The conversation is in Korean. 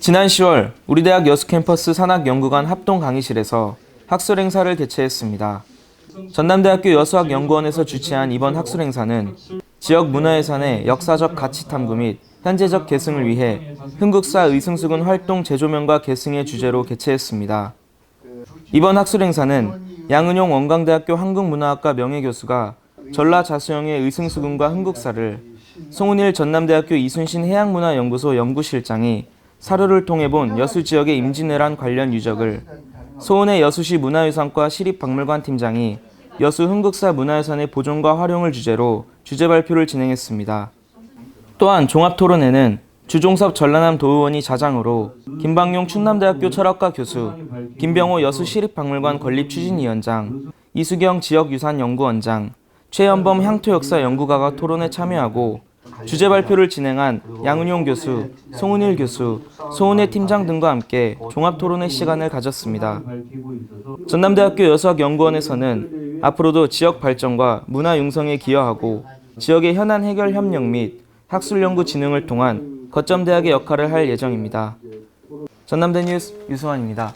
지난 10월 우리 대학 여수 캠퍼스 산학연구관 합동 강의실에서 학술 행사를 개최했습니다. 전남대학교 여수학연구원에서 주최한 이번 학술 행사는 지역 문화예산의 역사적 가치 탐구 및 현재적 계승을 위해 흥국사 의승수군 활동 재조명과 계승의 주제로 개최했습니다. 이번 학술 행사는 양은용 원광대학교 한국문화학과 명예교수가 전라 자수영의 의승수군과 흥국사를 송은일 전남대학교 이순신 해양문화연구소 연구실장이 사료를 통해 본 여수 지역의 임진왜란 관련 유적을 소은의 여수시 문화유산과 시립박물관 팀장이 여수 흥국사 문화유산의 보존과 활용을 주제로 주제 발표를 진행했습니다. 또한 종합토론회는 주종섭 전라남 도의원이 자장으로 김방용 충남대학교 철학과 교수, 김병호 여수 시립박물관 건립 추진위원장, 이수경 지역유산연구원장, 최연범 향토역사 연구가가 토론에 참여하고 주제 발표를 진행한 양은용 교수, 송은일 교수, 소은혜 팀장 등과 함께 종합 토론회 시간을 가졌습니다. 전남대학교 여수학연구원에서는 앞으로도 지역 발전과 문화 융성에 기여하고 지역의 현안 해결 협력 및 학술 연구 진흥을 통한 거점 대학의 역할을 할 예정입니다. 전남대 뉴스 유수환입니다.